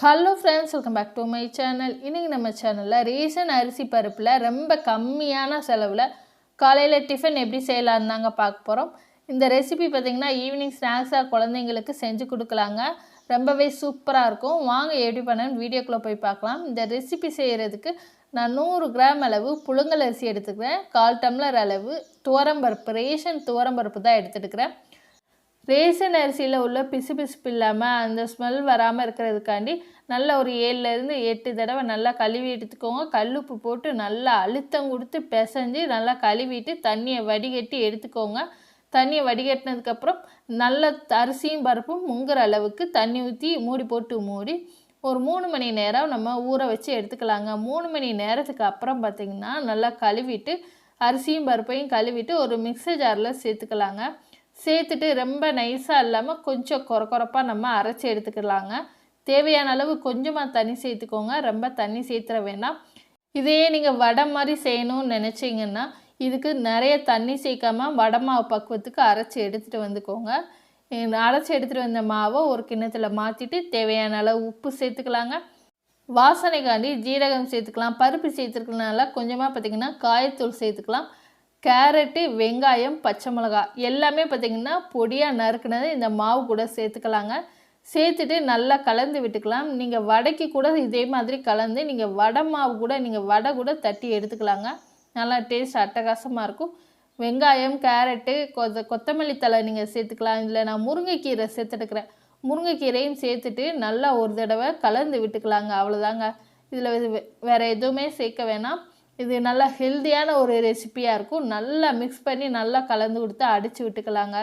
Hello friends welcome back to my channel இன்றைக்கி நம்ம சேனலில் ரீசன் அரிசி பருப்பில் ரொம்ப கம்மியான செலவில் காலையில் டிஃபன் எப்படி செய்யலான்னு தாங்க பார்க்க போகிறோம் இந்த ரெசிபி பார்த்திங்கன்னா ஈவினிங் ஸ்நாக்ஸாக குழந்தைங்களுக்கு செஞ்சு கொடுக்கலாங்க. ரொம்பவே சூப்பராக இருக்கும். வாங்க எப்படி பண்ணேன்னு வீடியோக்குள்ளே போய் பார்க்கலாம். இந்த ரெசிபி செய்கிறதுக்கு நான் நூறு கிராம் அளவு புழுங்கல் அரிசி எடுத்துக்கிறேன். கால் டம்ளர் அளவு துவரம்பருப்பு ரேஷன் துவரம்பருப்பு தான் எடுத்துட்டுக்கிறேன். ரேசன் அரிசியில் உள்ள பிசு பிசுப்பு இல்லாமல் அந்த ஸ்மெல் வராமல் இருக்கிறதுக்காண்டி நல்ல ஒரு ஏழுலேருந்து எட்டு தடவை நல்லா கழுவி எடுத்துக்கோங்க. கல்லுப்பு போட்டு நல்லா அழுத்தம் கொடுத்து பிசைஞ்சு நல்லா கழுவிட்டு தண்ணியை வடிகட்டி எடுத்துக்கோங்க. தண்ணியை வடிகட்டினதுக்கப்புறம் நல்ல அரிசியும் பருப்பும் முங்குற அளவுக்கு தண்ணி ஊற்றி மூடி போட்டு மூடி ஒரு மூணு மணி நேரம் நம்ம ஊற வச்சு எடுத்துக்கலாங்க. மூணு மணி நேரத்துக்கு அப்புறம் பார்த்திங்கன்னா நல்லா கழுவிட்டு அரிசியும் பருப்பையும் கழுவிட்டு ஒரு மிக்சர் ஜாரில் சேர்த்துக்கலாங்க. சேர்த்துட்டு ரொம்ப நைஸாக இல்லாமல் கொஞ்சம் குற குறப்பாக நம்ம அரைச்சி எடுத்துக்கலாங்க. தேவையான அளவு கொஞ்சமாக தண்ணி சேர்த்துக்கோங்க. ரொம்ப தண்ணி சேர்த்துற வேண்டாம் இதையே நீங்கள் வடை மாதிரி செய்யணும்னு நினச்சிங்கன்னா இதுக்கு நிறைய தண்ணி சேர்க்காமல் வடை மாவு பக்குவத்துக்கு அரைச்சி எடுத்துகிட்டு வந்துக்கோங்க. அரைச்சி எடுத்துகிட்டு வந்த மாவை ஒரு கிண்ணத்தில் மாற்றிட்டு தேவையான அளவு உப்பு சேர்த்துக்கலாங்க. வாசனைக்காண்டி ஜீரகம் சேர்த்துக்கலாம். பருப்பு சேர்த்துருக்கனால கொஞ்சமாக பார்த்திங்கன்னா காயத்தூள் சேர்த்துக்கலாம். கேரட்டு வெங்காயம் பச்சை மிளகா எல்லாமே பார்த்திங்கன்னா பொடியாக நறுக்குனது இந்த மாவு கூட சேர்த்துக்கலாங்க. சேர்த்துட்டு நல்லா கலந்து விட்டுக்கலாம். நீங்கள் வடைக்கு கூட இதே மாதிரி கலந்து நீங்கள் வடை மாவு கூட நீங்கள் வடை கூட தட்டி எடுத்துக்கலாங்க. நல்லா டேஸ்ட் அட்டகாசமாக இருக்கும். வெங்காயம் கேரட்டு கொத்த கொத்தமல்லி தலை நீங்கள் சேர்த்துக்கலாம். இதில் நான் முருங்கைக்கீரை சேர்த்துட்டுக்கிறேன் முருங்கைக்கீரையும் சேர்த்துட்டு நல்லா ஒரு தடவை கலந்து விட்டுக்கலாங்க. அவ்வளோதாங்க இதில் வேறு எதுவுமே சேர்க்க வேணாம். இது நல்லா ஹெல்த்தியான ஒரு ரெசிப்பியாக இருக்கும். நல்லா மிக்ஸ் பண்ணி நல்லா கலந்து கொடுத்து அடித்து விட்டுக்கலாங்க.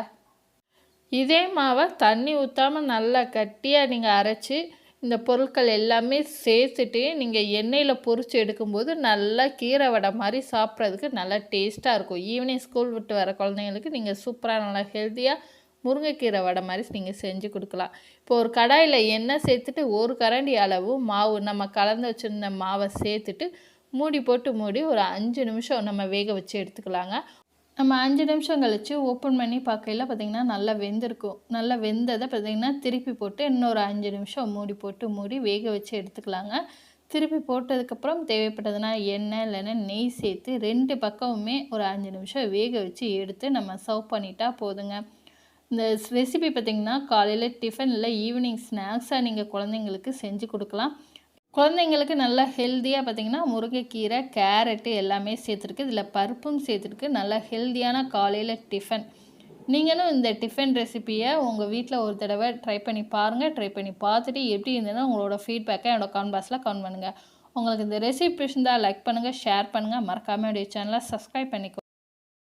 இதே மாவை தண்ணி ஊற்றாமல் நல்லா கட்டியாக நீங்கள் அரைச்சி இந்த பொருட்கள் எல்லாமே சேர்த்துட்டு நீங்கள் எண்ணெயில் பொறிச்சு எடுக்கும்போது நல்லா கீரை வடை மாதிரி சாப்பிட்றதுக்கு நல்லா டேஸ்ட்டாக இருக்கும். ஈவினிங் ஸ்கூல் விட்டு வர குழந்தைங்களுக்கு நீங்கள் சூப்பராக நல்லா ஹெல்த்தியாக முருங்கைக்கீரை வடை மாதிரி நீங்கள் செஞ்சு கொடுக்கலாம். இப்போ ஒரு கடாயில் எண்ணெய் சேர்த்துட்டு ஒரு கரண்டி அளவு மாவு நம்ம கலந்து வச்சுருந்த மாவை சேர்த்துட்டு மூடி போட்டு மூடி ஒரு அஞ்சு நிமிஷம் நம்ம வேக வச்சு எடுத்துக்கலாங்க. நம்ம அஞ்சு நிமிஷம் கழித்து ஓப்பன் பண்ணி பார்க்கையில் பார்த்திங்கன்னா நல்லா வெந்திருக்கும். நல்லா வெந்ததை பார்த்திங்கன்னா திருப்பி போட்டு இன்னொரு அஞ்சு நிமிஷம் மூடி போட்டு மூடி வேக வச்சு எடுத்துக்கலாங்க. திருப்பி போட்டதுக்கப்புறம் தேவைப்பட்டதுன்னா எண்ணெய் இல்லைன்னா நெய் சேர்த்து ரெண்டு பக்கமுமே ஒரு அஞ்சு நிமிஷம் வேக வச்சு எடுத்து நம்ம சர்வ் பண்ணிட்டா போதுங்க. இந்த ரெசிபி பார்த்திங்கன்னா காலையில் டிஃபன் இல்லை ஈவினிங் ஸ்நாக்ஸாக நீங்கள் குழந்தைங்களுக்கு செஞ்சு கொடுக்கலாம். குழந்தைங்களுக்கு நல்லா ஹெல்த்தியாக பார்த்திங்கன்னா முருங்கைக்கீரை கேரட்டு எல்லாமே சேர்த்துருக்கு. இதில் பருப்பும் சேர்த்துருக்கு. நல்லா ஹெல்த்தியான காலையில் டிஃபன் நீங்களும் இந்த டிஃபன் ரெசிப்பியை உங்கள் வீட்டில் ஒரு தடவை ட்ரை பண்ணி பாருங்கள் ட்ரை பண்ணி பார்த்துட்டு எப்படி இருந்ததுன்னா உங்களோட ஃபீட்பேக்கை என்னோட பாக்ஸில் கமெண்ட் பண்ணுங்கள் உங்களுக்கு இந்த ரெசிபி பிடிச்சிருந்தால் லைக் பண்ணுங்கள் ஷேர் பண்ணுங்கள் மறக்காமல் என்னுடைய சேனலை சப்ஸ்கிரைப் பண்ணிக்கோ